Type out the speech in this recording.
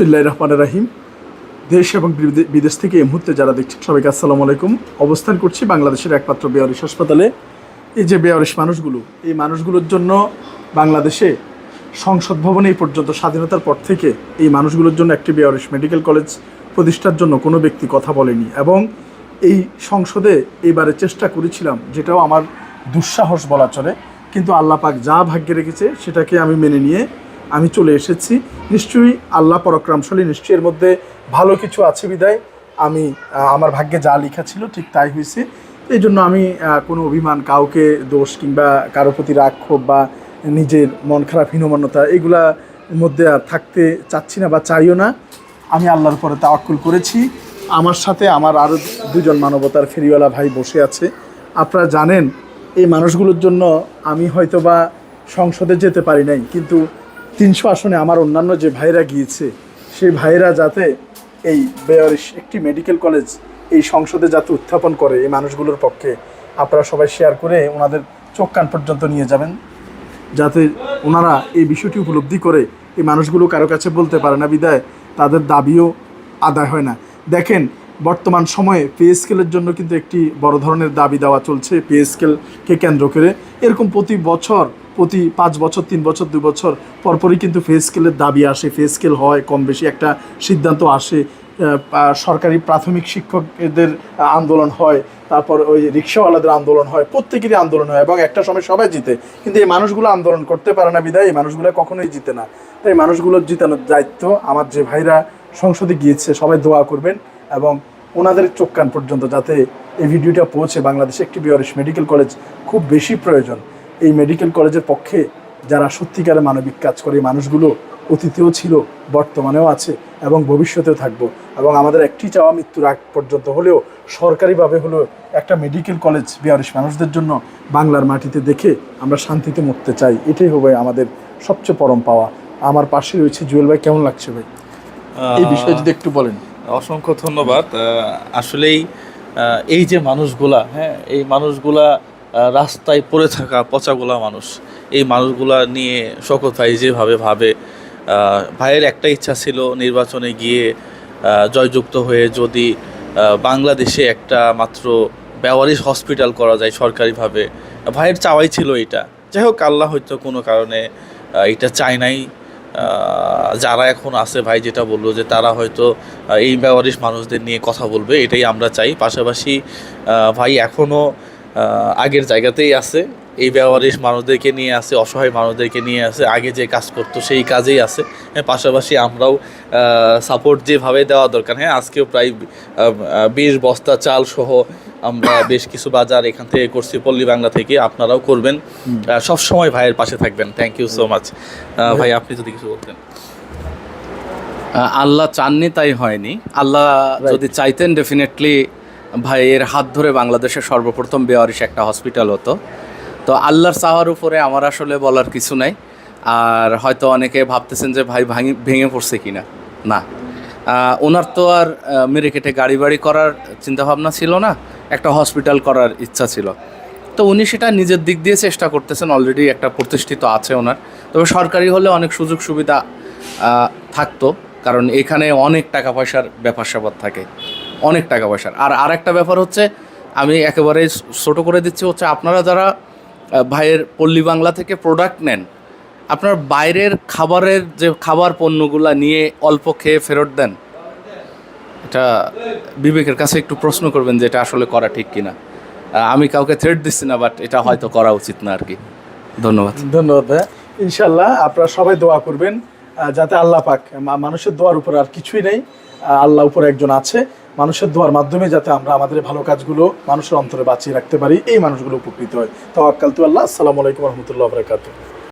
বিসমিল্লাহ রহমান রাহিম। দেশ এবং বিদে- বিদেশ থেকে এই মুহূর্তে যারা দেখছেন সবাইকে আসসালামু আলাইকুম। অবস্থান করছি বাংলাদেশের একমাত্র বেয়ারিশ হাসপাতালে। এই যে বেয়ারিশ মানুষগুলো, এই মানুষগুলোর জন্য বাংলাদেশে সংসদ ভবনে এই পর্যন্ত স্বাধীনতার পর থেকে এই মানুষগুলোর জন্য একটি বেয়ারিশ মেডিকেল কলেজ প্রতিষ্ঠার জন্য কোনো ব্যক্তি কথা বলেনি এবং এই সংসদে এইবারে চেষ্টা করেছিলাম, যেটাও আমার দুঃসাহস বলা চলে। কিন্তু আল্লাহ পাক যা ভাগ্যে রেখেছে, সেটাকে আমি মেনে নিয়ে আমি চলে এসেছি। নিশ্চয়ই আল্লাহ পরাক্রমশালী, নিশ্চয়ই এর মধ্যে ভালো কিছু আছে বিদায়। আমি আমার ভাগ্যে যা লেখা ছিল ঠিক তাই হয়েছে। এই জন্য আমি কোনো অভিমান, কাউকে দোষ কিংবা কারও প্রতি রাগ ক্ষোভ বা নিজের মন খারাপ, হীনমান্যতা, এগুলা মধ্যে আর থাকতে চাচ্ছি না বা চাইও না। আমি আল্লাহর উপরে তাওয়াক্কুল করেছি। আমার সাথে আমার আরও দুজন মানবতার ফেরিওয়ালা ভাই বসে আছে। আপনারা জানেন, এই মানুষগুলোর জন্য আমি হয়তো বা সংসদে যেতে পারি নাই, কিন্তু তিনশো আসনে আমার অন্যান্য যে ভাইরা গিয়েছে, সেই ভাইরা যাতে এই বেয়ারিশ একটি মেডিকেল কলেজ এই সংসদে যাতে উত্থাপন করে এই মানুষগুলোর পক্ষে। আপনারা সবাই শেয়ার করে ওনাদের চোখ কান পর্যন্ত নিয়ে যাবেন, যাতে ওনারা এই বিষয়টি উপলব্ধি করে এই মানুষগুলো কারও কাছে বলতে পারে না বিদায়, তাদের দাবিও আদায় হয় না। দেখেন বর্তমান সময়ে পে স্কেলের জন্য কিন্তু একটি বড় ধরনের দাবি দেওয়া চলছে পে স্কেলকে কেন্দ্র করে। এরকম প্রতি বছর, প্রতি পাঁচ বছর, তিন বছর, দুই বছর পরপরই কিন্তু পে স্কেলের দাবি আসে। পে স্কেল হয়, কম বেশি একটা সিদ্ধান্ত আসে। সরকারি প্রাথমিক শিক্ষকদের আন্দোলন হয়, তারপর ওই রিক্সাওয়ালাদের আন্দোলন হয়, প্রত্যেকেরই আন্দোলন হয় এবং একটা সময় সবাই জিতে। কিন্তু এই মানুষগুলো আন্দোলন করতে পারে না বিদায় এই মানুষগুলো কখনোই জিতে না। তাই মানুষগুলোর জিতানোর দায়িত্ব আমার যে ভাইরা সংসদে গিয়েছে, সবাই দোয়া করবেন। এবং ওনাদের চোখ কান পর্যন্ত যাতে এই ভিডিওটা পৌঁছে বাংলাদেশে একটি বিয়ারিশ মেডিকেল কলেজ খুব বেশি প্রয়োজন। এই মেডিকেল কলেজের পক্ষে যারা সত্যিকারে মানবিক কাজ করে মানুষগুলো অতীতেও ছিল বর্তমানেও আছে এবং ভবিষ্যতেও থাকব। এবং আমাদের একটি চাওয়া মৃত্যুর আগ পর্যন্ত হলেও সরকারিভাবে হলেও একটা মেডিকেল কলেজ বিহারিশ মানুষদের জন্য বাংলার মাটিতে দেখে আমরা শান্তিতে মরতে চাই। এটাই হবে আমাদের সবচেয়ে পরম পাওয়া। আমার পাশে রয়েছে জুয়েল ভাই কেমন লাগছে ভাই? এই বিষয়ে যদি একটু বলেন। অসংখ্য ধন্যবাদ। আসলেই এই যে মানুষগুলা হ্যাঁ এই মানুষগুলা রাস্তায় পড়ে থাকা পচাগুলা মানুষ, এই মানুষগুলা নিয়ে শকত ভাই যেভাবে ভাবে ভাইয়ের একটা ইচ্ছা ছিল নির্বাচনে গিয়ে জয়যুক্ত হয়ে যদি বাংলাদেশে একটা মাত্র ব্যবহারিক হসপিটাল করা যায় সরকারিভাবে, ভাইয়ের চাওয়াই ছিল এটা। যাই হোক, আল্লাহ হয়তো কোনো কারণে এটা চায় নাই। যারা এখন আছে ভাই যেটা বলল যে তারা হয়তো এই ব্যবহারিস মানুষদের নিয়ে কথা বলবে, এটাই আমরা চাই। পাশাপাশি ভাই এখনও আগের জায়গাতেই আছে। এই ব্যবহারিক মানুষদেরকে নিয়ে আছে অসহায় মানুষদেরকে নিয়ে আছে আগে যে কাজ করতো সেই কাজেই আছে। হ্যাঁ পাশাপাশি আমরাও সাপোর্ট যেভাবে দেওয়া দরকার। হ্যাঁ আজকেও প্রায় বিশ বস্তা চাল সহ আমরা বেশ কিছু বাজার এখান থেকে করছি পল্লী বাংলা থেকে আপনারাও করবেন। সব সময় ভাইয়ের পাশে থাকবেন। থ্যাংক ইউ সো মাচ ভাই আপনি যদি কিছু বলতেন। আল্লাহ চাননি তাই হয়নি। আল্লাহ যদি চাইতেন ডেফিনেটলি ভাইয়ের হাত ধরে বাংলাদেশের সর্বপ্রথম বেওয়ারিশ একটা হসপিটাল হতো। তো আল্লাহর চাওয়ার উপরে আমার আসলে বলার কিছু নাই। আর হয়তো অনেকে ভাবতেছেন যে ভাই ভাঙি ভেঙে পড়ছে কি না। না ওনার তো আর মেরে কেটে গাড়ি বাড়ি করার চিন্তাভাবনা ছিল না, একটা হসপিটাল করার ইচ্ছা ছিল। তো উনি সেটা নিজের দিক দিয়ে চেষ্টা করতেছেন অলরেডি একটা প্রতিষ্ঠিত আছে ওনার। তবে সরকারি হলে অনেক সুযোগ সুবিধা থাকতো, কারণ এখানে অনেক টাকা পয়সার ব্যাপার স্যাপার থাকে। অনেক টাকা পয়সার। আর আরেকটা ব্যাপার হচ্ছে, আমি একেবারে ছোটো করে দিচ্ছি হচ্ছে, আপনারা যারা ভাইয়ের পল্লী বাংলা থেকে প্রোডাক্ট নেন, আপনার বাইরের খাবারের যে খাবার পণ্যগুলা নিয়ে অল্প খেয়ে ফেরত দেন, এটা বিবেকের কাছে একটু প্রশ্ন করবেন যে এটা আসলে করা ঠিক কিনা। আমি কাউকে থ্রেট দিচ্ছি না বাট এটা হয়তো করা উচিত না আর কি। ধন্যবাদ। ধন্যবাদ ভাইয়া। ইনশাল্লাহ আপনারা সবাই দোয়া করবেন যাতে আল্লাহ পাক মানুষের দোয়ার উপর আর কিছুই নেই আল্লাহ উপর একজন আছে। মানুষের দোয়ার মাধ্যমে যাতে আমরা আমাদের ভালো কাজগুলো মানুষের অন্তরে বাঁচিয়ে রাখতে পারি, এই মানুষগুলো উপকৃত হয়। তাওয়াক্কাল তু আল্লাহ। আসসালামু আলাইকুম রহমতুল্লাহ